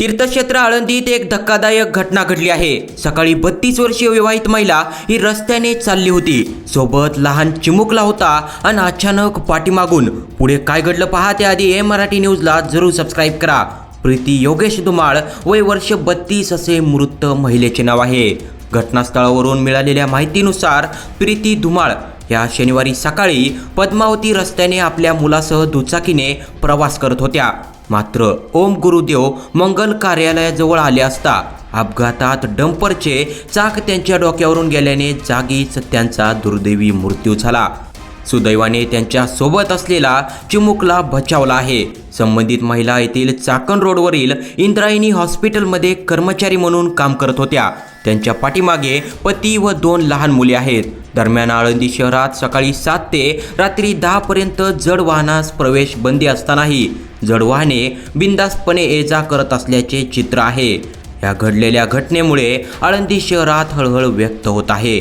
तीर्थक्षेत्र आळंदीत एक धक्कादायक घटना घडली आहे. सकाळी बत्तीस वर्षीय विवाहित महिला ही रस्त्याने चालली होती. सोबत लहान चिमुकला होता आणि अचानक पाठीमागून. पुढे काय घडलं पहा त्याआधी ए मराठी न्यूजला जरूर सबस्क्राईब करा. प्रीती योगेश धुमाळ वय वर्ष बत्तीस असे मृत महिलेचे नाव आहे. घटनास्थळावरून मिळालेल्या माहितीनुसार प्रीती धुमाळ या शनिवारी सकाळी पद्मावती रस्त्याने आपल्या मुलासह दुचाकीने प्रवास करत होत्या. मात्र ओम गुरुदेव मंगल कार्यालयाजवळ आले असता अपघातात डंपरचे चाक त्यांच्या डोक्यावरून गेल्याने जागीच त्यांचा दुर्दैवी मृत्यू झाला. सुदैवाने त्यांच्यासोबत असलेला चिमुकला बचावला आहे. संबंधित महिला येथील चाकण रोडवरील इंद्रायणी हॉस्पिटलमध्ये कर्मचारी म्हणून काम करत होत्या. त्यांच्या पाठीमागे पती व दोन लहान मुले आहेत. दरम्यान आळंदी शहरात सकाळी सात ते रात्री दहा पर्यंत जड वाहनास प्रवेश बंदी असतानाही जड वाहने बिंदासपणे ये जा करत असल्याचे चित्र आहे. या घडलेल्या घटनेमुळे आळंदी शहरात हळहळ व्यक्त होत आहे.